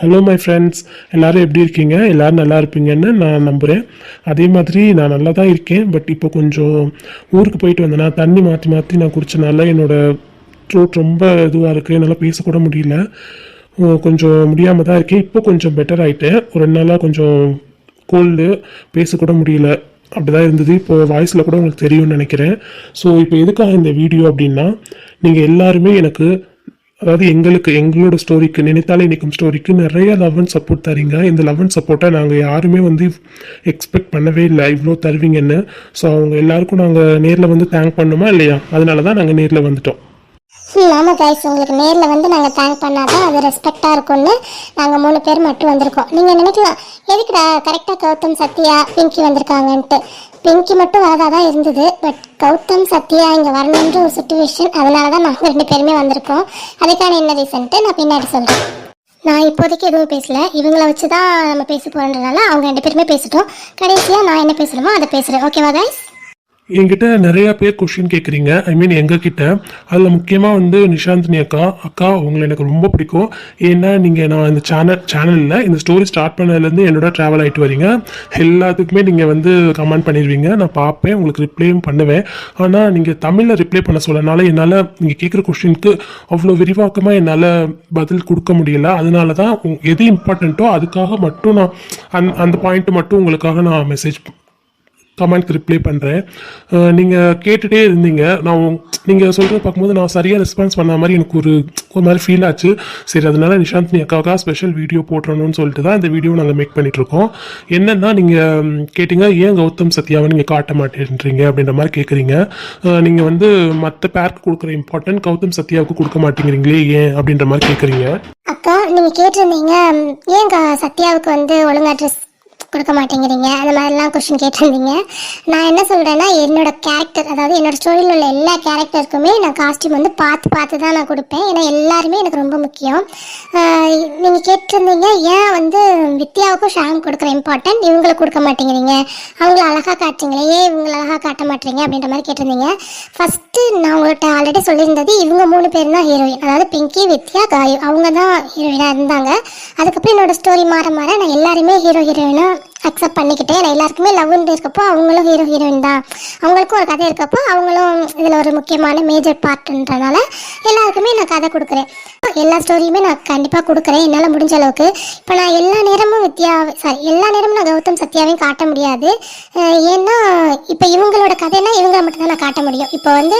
Hello my friends எல்லோரும் எப்படி இருக்கீங்க? எல்லோரும் நல்லா இருப்பீங்கன்னு நான் நம்புகிறேன் அதே மாதிரி நான் நல்லா தான் இருக்கேன். பட் இப்போ கொஞ்சம் ஊருக்கு போயிட்டு வந்தேன்னா தண்ணி மாற்றி மாற்றி நான் குடித்தனால என்னோடய த்ரோட் ரொம்ப இதுவாக இருக்குது என்னால் பேசக்கூட முடியல. கொஞ்சம் முடியாமல் தான் இருக்கேன். இப்போ கொஞ்சம் பெட்டர் ஆகிட்டேன் ஒரு ரெண்டு நாளாக கொஞ்சம் கோல்டு பேசக்கூட முடியல. அப்படி தான் இருந்தது. இப்போ வாய்ஸில் கூட உங்களுக்கு தெரியும்னு நினைக்கிறேன். ஸோ இப்போ எதுக்காக இந்த வீடியோ அப்படின்னா நீங்கள் எல்லாருமே எனக்கு அதாவது எங்களுக்கு எங்களோட ஸ்டோரிக்கு நினைத்தாலே நிற்கும் ஸ்டோரிக்கு நிறைய லவ் அண்ட் சப்போர்ட் தரீங்க. இந்த லவ் அண்ட் சப்போர்ட்டை நாங்கள் யாருமே வந்து எக்ஸ்பெக்ட் பண்ணவே இல்லை. இவ்வளோ தருவீங்கன்னு. ஸோ அவங்க எல்லாருக்கும் நாங்கள் நேரில் வந்து தேங்க் பண்ணுமா இல்லையா? அதனால தான் நாங்கள் நேரில் வந்துட்டோம். ஆமாம் கைஸ் உங்களுக்கு நேரில் வந்து நாங்கள் தேங்க் பண்ணாதான் அது ரெஸ்பெக்டாக இருக்கும்னு நாங்கள் மூணு பேர் மட்டும் வந்திருக்கோம். நீங்கள் நினைக்கலாம் எதுக்குடா கரெக்டாக கௌதம் சத்யா பிங்கி வந்திருக்காங்கன்ட்டு. பிங்கி மட்டும் வரதாக தான் இருந்தது. பட் கௌதம் சத்யா இங்கே வரணுன்ற ஒரு சுச்சுவேஷன் அதனால தான் நாங்கள் ரெண்டு பேருமே வந்திருக்கோம். அதுக்கான என்ன ரீசன்ட்டு நான் பின்னாடி சொல்கிறேன் நான் இப்போதைக்கு எதுவும் பேசல. இவங்கள வச்சு தான் நம்ம பேச போகிறதுனால அவங்க ரெண்டு பேருமே பேசிட்டோம். கடைசியாக நான் என்ன பேசணுமோ அதை பேசுகிறேன் ஓகேவா கைஸ் என்கிட்ட நிறைய பேர் கொஷின் கேட்குறீங்க ஐ மீன் எங்ககிட்ட. அதில் முக்கியமாக வந்து நிஷாந்தினி அக்கா. அக்கா உங்களை எனக்கு ரொம்ப பிடிக்கும். ஏன்னா நீங்கள் நான் இந்த சேனல் சேனலில் இந்த ஸ்டோரி ஸ்டார்ட் பண்ணதுலேருந்து என்னோட ட்ராவல் ஆகிட்டு வரீங்க. எல்லாத்துக்குமே நீங்கள் வந்து கமெண்ட் பண்ணிடுவீங்க. நான் பார்ப்பேன் உங்களுக்கு ரிப்ளையும் பண்ணுவேன். ஆனால் நீங்கள் தமிழில் ரிப்ளை பண்ண சொல்லனால என்னால் நீங்கள் கேட்குற கொஷினுக்கு அவ்வளோ விரிவாக்கமாக என்னால் பதில் கொடுக்க முடியல. அதனால தான் எது இம்பார்ட்டண்ட்டோ அதுக்காக மட்டும் நான் அந் அந்த பாயிண்ட்டு மட்டும் உங்களுக்காக நான் மெசேஜ் கமெண்ட்க்கு ரிப்ளை பண்ணுறேன் நீங்கள் கேட்டுகிட்டே இருந்தீங்க. நான் நீங்கள் சொல்கிறத பார்க்கும்போது நான் சரியாக ரெஸ்பான்ஸ் பண்ண மாதிரி எனக்கு ஒரு ஒரு மாதிரி ஃபீல் ஆச்சு. சரி அதனால நிஷாந்த் நீ அக்காவுக்காக ஸ்பெஷல் வீடியோ போட்டுறணும்னு சொல்லிட்டு தான் இந்த வீடியோ நாங்கள் மேக் பண்ணிகிட்ருக்கோம் என்னென்னா நீங்கள் கேட்டிங்க ஏன் கௌதம் சத்யாவை நீங்கள் காட்ட மாட்டேன்றீங்க? அப்படின்ற மாதிரி கேட்குறீங்க நீங்கள் வந்து மற்ற பேருக்கு கொடுக்குற இம்பார்ட்டன்ட் கௌதம் சத்யாவுக்கு கொடுக்க மாட்டேங்கிறீங்களே ஏன்? அப்படின்ற மாதிரி கேட்குறீங்க அக்கா நீங்கள் கேட்டிருந்தீங்க ம், ஏங்க சத்யாவுக்கு வந்து ஒழுங்காக ட்ரெஸ் கொடுக்க மாட்டேங்கிறீங்க? அந்த மாதிரிலாம் கொஷின் கேட்டிருந்தீங்க. நான் என்ன சொல்கிறேன்னா என்னோட கேரக்டர் அதாவது என்னோட ஸ்டோரியில் உள்ள எல்லா கேரக்டருக்குமே நான் காஸ்டியூம் வந்து பார்த்து பார்த்து தான் நான் கொடுப்பேன். ஏன்னா எல்லாருமே எனக்கு ரொம்ப முக்கியம். நீங்கள் கேட்டிருந்தீங்க ஏன் வந்து வித்யாவுக்கும் ஷாம் கொடுக்குற இம்பார்ட்டன்ட் இவங்களுக்கு கொடுக்க மாட்டேங்கிறீங்க. அவங்கள அழகாக காட்டுறீங்களே. ஏன் இவங்களை அழகாக காட்ட மாட்டேறீங்க அப்படின்ற மாதிரி கேட்டிருந்தீங்க. ஃபஸ்ட் ஃபஸ்ட்டு நான் உங்கள்கிட்ட ஆல்ரெடி சொல்லியிருந்தது இவங்க மூணு பேர் தான் ஹீரோயின் அதாவது பிங்கி வித்யா காயு. அவங்க தான் ஹீரோயினாக இருந்தாங்க. அதுக்கப்புறம் என்னோட ஸ்டோரி மாற மாற நான் எல்லாருமே ஹீரோ ஹீரோயினாக அக்செப்ட் பண்ணிக்கிட்டேன் நான் எல்லாருக்குமே லவ்னு இருக்கப்போ அவங்களும் ஹீரோ ஹீரோயின் தான். அவங்களுக்கும் ஒரு கதை இருக்கப்போ அவங்களும் இதில் ஒரு முக்கியமான மேஜர் பார்ட்ன்றனால எல்லாருக்குமே நான் கதை கொடுக்குறேன். எல்லா ஸ்டோரியுமே நான் கண்டிப்பாக கொடுக்குறேன். என்னால் முடிஞ்ச அளவுக்கு. இப்போ நான் எல்லா நேரமும் வித்யா சாரி எல்லா நேரமும் நான் கௌதம் சத்யாவையும் காட்ட முடியாது. ஏன்னா இப்போ இவங்களோட கதைனா இவங்களை மட்டும்தான் நான் காட்ட முடியும். இப்போ வந்து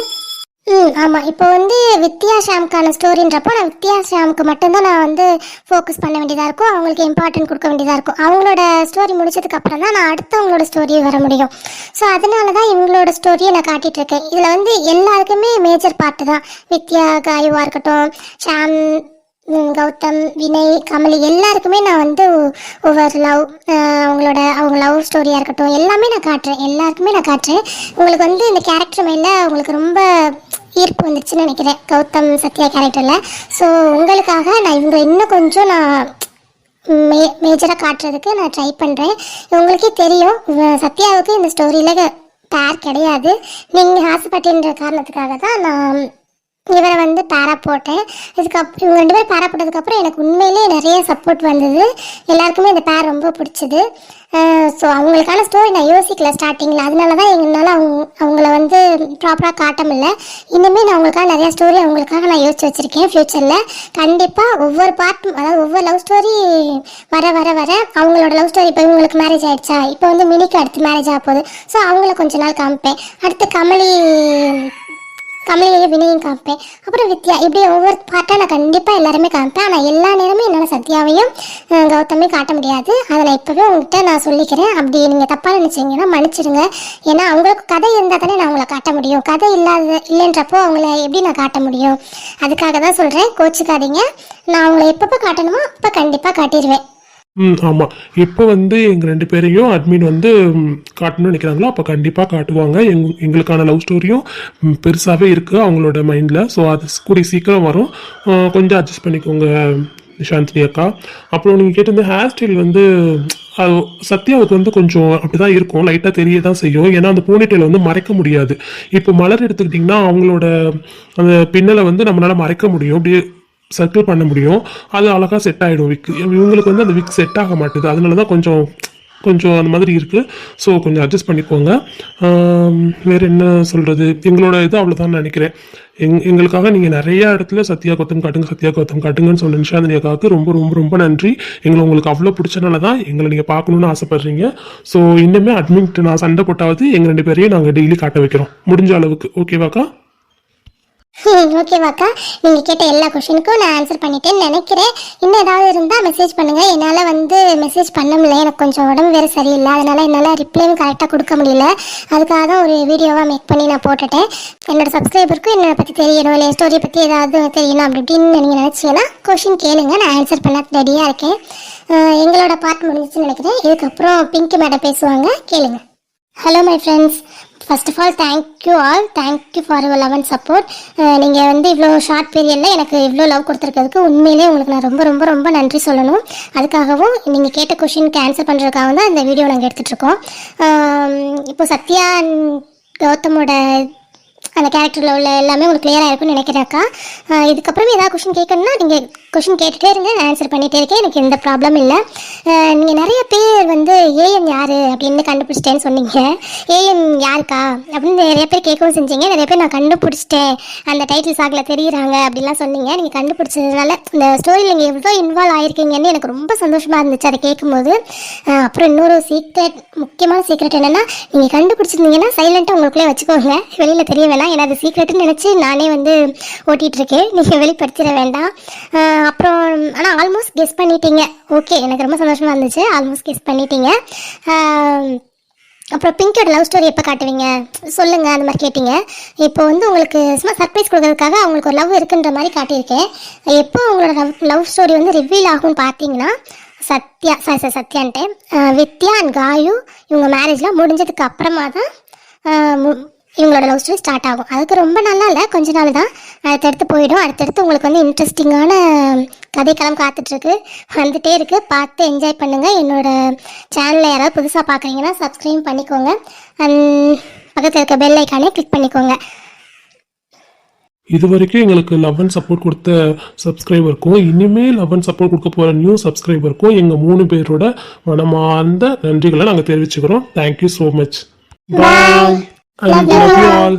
ம் ஆமாம் இப்போ வந்து வித்யா ஷாம்க்கான ஸ்டோரின்றப்போ நான் வித்யா ஷாமுக்கு மட்டும்தான் நான் வந்து ஃபோக்கஸ் பண்ண வேண்டியதாக இருக்கும். அவங்களுக்கு இம்பார்ட்டன்ட் கொடுக்க வேண்டியதாக இருக்கும். அவங்களோட ஸ்டோரி முடிச்சதுக்கப்புறம் தான் நான் அடுத்தவங்களோட ஸ்டோரி வர முடியும். ஸோ அதனால தான் இவங்களோட ஸ்டோரியை நான் காட்டிகிட்ருக்கேன் இருக்கேன். இதில் வந்து எல்லாருக்குமே மேஜர் பார்ட்டு தான். வித்யா காயுவாக இருக்கட்டும் ஷாம் கௌதம் வினய் கமலி எல்லாருக்குமே நான் வந்து ஒவ்வொரு லவ் அவங்களோட அவங்க லவ் ஸ்டோரியாக இருக்கட்டும் எல்லாமே நான் காட்டுறேன். எல்லாருக்குமே நான் காட்டுறேன். உங்களுக்கு வந்து இந்த கேரக்டர் மேலே உங்களுக்கு ரொம்ப ஈர்ப்பு வந்துச்சுன்னு நினைக்கிறேன் கௌதம் சத்யா கேரக்டரில் ஸோ உங்களுக்காக நான் இவங்க இன்னும் கொஞ்சம் நான் மே மேஜராக காட்டுறதுக்கு நான் ட்ரை பண்ணுறேன் உங்களுக்கே தெரியும் சத்யாவுக்கு இந்த ஸ்டோரியில் பேர் கிடையாது. நீங்கள் ஆசைப்பட்டுன்ற காரணத்துக்காக தான் நான் இவரை வந்து பேரா போட்டேன். இதுக்கப்புறம் இவங்க ரெண்டு பேரும் பேரா போட்டதுக்கப்புறம் எனக்கு உண்மையிலேயே நிறைய சப்போர்ட் வந்தது. எல்லாருக்குமே இந்த பேர் ரொம்ப பிடிச்சது. ஸோ அவங்களுக்கான ஸ்டோரி நான் யோசிக்கல ஸ்டார்டிங்கில் அதனால தான் எங்களால் அவங்க அவங்கள வந்து ப்ராப்பராக காட்ட முடியல. இனிமேல் நான் அவங்களுக்காக நிறைய ஸ்டோரி அவங்களுக்காக நான் யோசிச்சு வச்சுருக்கேன் ஃப்யூச்சரில் கண்டிப்பாக ஒவ்வொரு பார்ட் அதாவது ஒவ்வொரு லவ் ஸ்டோரி வர வர வர அவங்களோட லவ் ஸ்டோரி இப்போ இவங்களுக்கு மேரேஜ் ஆகிடுச்சா இப்போ வந்து மினிக்கு அடுத்து மேரேஜ் ஆக போகுது. ஸோ அவங்கள கொஞ்ச நாள் காமிப்பேன். அடுத்து கமலி கமலியையும் வினையும் காமிப்பேன் அப்புறம் வித்யா இப்படி ஒவ்வொரு பாட்டாக நான் கண்டிப்பாக எல்லாருமே காமிப்பேன். ஆனால் எல்லா நேரமும் என்னால் சத்யாவையும் கௌதமையும் காட்ட முடியாது. அதை நான் இப்போவே உங்ககிட்ட நான் சொல்லிக்கிறேன். அப்படி நீங்கள் தப்பாக நினச்சிங்கன்னா மன்னிச்சிடுங்க ஏன்னா அவங்களுக்கு கதை இருந்தால் தானே நான் அவங்கள காட்ட முடியும். கதை இல்லாத இல்லைன்றப்போ அவங்கள எப்படி நான் காட்ட முடியும்? அதுக்காக தான் சொல்கிறேன் கோச்சிக்காதீங்க. நான் அவங்கள எப்பப்போ காட்டணுமோ அப்போ கண்டிப்பாக காட்டிடுவேன் ம் ஆமாம் இப்போ வந்து எங்கள் ரெண்டு பேரையும் அட்மின் வந்து காட்டணும்னு நினைக்கிறாங்களோ அப்போ கண்டிப்பாக காட்டுவாங்க. எங் எங்களுக்கான லவ் ஸ்டோரியும் பெருசாகவே இருக்குது அவங்களோட மைண்டில் ஸோ அது கூடிய சீக்கிரம் வரும். கொஞ்சம் அட்ஜஸ்ட் பண்ணிக்கோங்க நிஷாந்தினி அக்கா. அப்புறம் நீங்கள் கேட்டிருந்த ஹேர் ஸ்டைல் வந்து அது சத்யாவுக்கு வந்து கொஞ்சம் அப்படி தான் இருக்கும். லைட்டாக தெரிய தான் செய்யும். ஏன்னா அந்த பூனிட்டையில் வந்து மறைக்க முடியாது. இப்போ மலர் எடுத்துக்கிட்டிங்கன்னா அவங்களோட அந்த பின்னலை வந்து நம்மளால் மறைக்க முடியும். அப்படியே சர்க்கிள் பண்ண முடியும். அது அழகாக செட் ஆகிடும் விக் இவங்களுக்கு வந்து அந்த விக் செட் ஆக மாட்டுது. அதனால தான் கொஞ்சம் கொஞ்சம் அந்த மாதிரி இருக்குது ஸோ கொஞ்சம் அட்ஜஸ்ட் பண்ணிக்கோங்க. வேறு என்ன சொல்கிறது எங்களோட இது அவ்வளோதான் நினைக்கிறேன். எங் எங்களுக்காக நீங்கள் நிறையா இடத்துல சத்யா கோத்தம் காட்டுங்க சத்யா கோத்தம் காட்டுங்கன்னு சொன்ன நிஷாந்தினி அக்காவுக்கு ரொம்ப ரொம்ப ரொம்ப நன்றி. எங்களை உங்களுக்கு அவ்வளோ பிடிச்சனால தான் எங்களை நீங்கள் பார்க்கணுன்னு ஆசைப்பட்றீங்க. ஸோ இன்னுமே அட்மிட் நான் சண்டை போட்டாவது எங்கள் ரெண்டு பேரையும் நாங்கள் டெய்லி காட்ட வைக்கிறோம். முடிஞ்ச அளவுக்கு. ஓகேவாக்கா ஓகேவாக்கா நீங்கள் கேட்ட எல்லா கொஷினுக்கும் நான் ஆன்சர் பண்ணிட்டேன்னு நினைக்கிறேன். இன்னும் ஏதாவது இருந்தால் மெசேஜ் பண்ணுங்கள் என்னால் வந்து மெசேஜ் பண்ண முடியல. எனக்கு கொஞ்சம் உடம்பு வேறு சரியில்லை. அதனால் என்னால் ரிப்ளையும் கரெக்டாக கொடுக்க முடியல. அதுக்காக ஒரு வீடியோவாக மேக் பண்ணி நான் போட்டுட்டேன். என்னோட சப்ஸ்கிரைபருக்கும் என்னை பற்றி தெரியணும். இல்லை ஸ்டோரி பற்றி ஏதாவது தெரியணும் அப்படி இப்படின்னு நீங்கள் நினச்சிங்கன்னா கொஷின் கேளுங்க. நான் ஆன்சர் பண்ண ரெடியாக இருக்கேன். எங்களோட பார்ட் முடிஞ்சிச்சுன்னு நினைக்கிறேன். இதுக்கப்புறம் பிங்க் மேடம் பேசுவாங்க. கேளுங்க. Hello my friends first of all thank you all thank you for your love and support நீங்கள் வந்து இவ்வளோ ஷார்ட் பீரியடில் எனக்கு இவ்வளோ லவ் கொடுத்துருக்கிறதுக்கு உண்மையிலேயே உங்களுக்கு நான் ரொம்ப ரொம்ப ரொம்ப நன்றி சொல்லணும். அதுக்காகவும் நீங்கள் கேட்ட கொஷினுக்கு ஆன்சர் பண்ணுறதுக்காக தான் இந்த வீடியோ நாங்கள் எடுத்துகிட்ருக்கோம் இப்போ சத்யா கௌதமோட அந்த கேரக்டரில் உள்ள எல்லாமே உங்களுக்கு கிளியராக இருக்கும்னு நினைக்கிறேன்க்கா இதுக்கப்புறமே இதுக்கப்புறம் ஏதாவது கொஷின் கேட்கணும்னா நீங்கள் கொஷின் கேட்டுகிட்டே இருங்க நான் ஆன்சர் பண்ணிகிட்டே இருக்கேன். எனக்கு எந்த ப்ராப்ளம் இல்லை. நீங்கள் நிறைய பேர் வந்து ஏஎம் யார் அப்படின்னு கண்டுபிடிச்சிட்டேன்னு சொன்னீங்க. ஏஎம் யாருக்கா அப்படின்னு நிறைய பேர் கேட்கவும் செஞ்சீங்க. நிறைய பேர் நான் கண்டுபிடிச்சிட்டேன். அந்த டைட்டில் சாகில் தெரியுறாங்க அப்படிலாம் சொன்னீங்க. நீங்கள் கண்டுபிடிச்சதுனால இந்த ஸ்டோரியில் நீங்கள் எவ்வளோ இன்வால்வ் ஆகிருக்கீங்கன்னு எனக்கு ரொம்ப சந்தோஷமாக இருந்துச்சு அதை கேட்கும்போது. அப்புறம் இன்னொரு சீக்ரெட் முக்கியமான சீக்ரெட் என்னென்னா நீங்கள் கண்டுபிடிச்சிருந்தீங்கன்னா சைலண்ட்டாக உங்களுக்குள்ளே வச்சுக்கோங்க. வெளியில் தெரிய வேணாம். ஏன்னா அது சீக்ரெட்னு நினச்சி நானே வந்து ஓட்டிகிட்டு இருக்கேன். நீங்கள் வெளிப்படுத்திட வேண்டாம். அப்புறம் ஆனால் ஆல்மோஸ்ட் கெஸ் பண்ணிட்டீங்க. ஓகே எனக்கு ரொம்ப சந்தோஷமாக இருந்துச்சு. ஆல்மோஸ்ட் கெஸ் பண்ணிட்டீங்க. அப்புறம் பிங்கோட லவ் ஸ்டோரி எப்போ காட்டுவீங்க? சொல்லுங்கள் அந்த மாதிரி கேட்டிங்க. இப்போ வந்து உங்களுக்கு சும்மா சர்ப்ரைஸ் கொடுக்கறதுக்காக அவங்களுக்கு ஒரு லவ் இருக்குன்ற மாதிரி காட்டியிருக்கேன். எப்போ உங்களோட லவ் லவ் ஸ்டோரி வந்து ரிவீல் ஆகும்னு பார்த்தீங்கன்னா சத்யா சாரி சார் சத்யான்ட்டு வித்யா அண்ட் காயு இவங்க மேரேஜ்லாம் முடிஞ்சதுக்கு அப்புறமா தான் இவங்களோட லவ் ஸ்டோரி ஸ்டார்ட் ஆகும். அதுக்கு ரொம்ப நல்லா இல்லை கொஞ்ச நாள் தான். அடுத்தடுத்து போயிடும். அடுத்தடுத்து உங்களுக்கு வந்து இன்ட்ரெஸ்டிங்கான கதைக்களம் காத்துட்ருக்கு. வந்துட்டே இருக்கு. பார்த்து என்ஜாய் பண்ணுங்க. என்னோட சேனலை யாராவது புதுசாக பார்க்குறீங்கன்னா சப்ஸ்கிரைப் பண்ணிக்கோங்க. அண்ட் பக்கத்தில் இருக்க பெல் ஐக்கானே கிளிக் பண்ணிக்கோங்க. இது வரைக்கும் எங்களுக்கு லவ் அண்ட் சப்போர்ட் கொடுத்த சப்ஸ்கிரைபருக்கும் இனிமேல் லவ் அண்ட் சப்போர்ட் கொடுக்க போகிற நியூ சப்ஸ்கிரைபருக்கும் எங்கள் மூணு பேரோட மனமார்ந்த நன்றிகளை நாங்கள் தெரிவிச்சுக்கிறோம். Thank you so much bye I love you all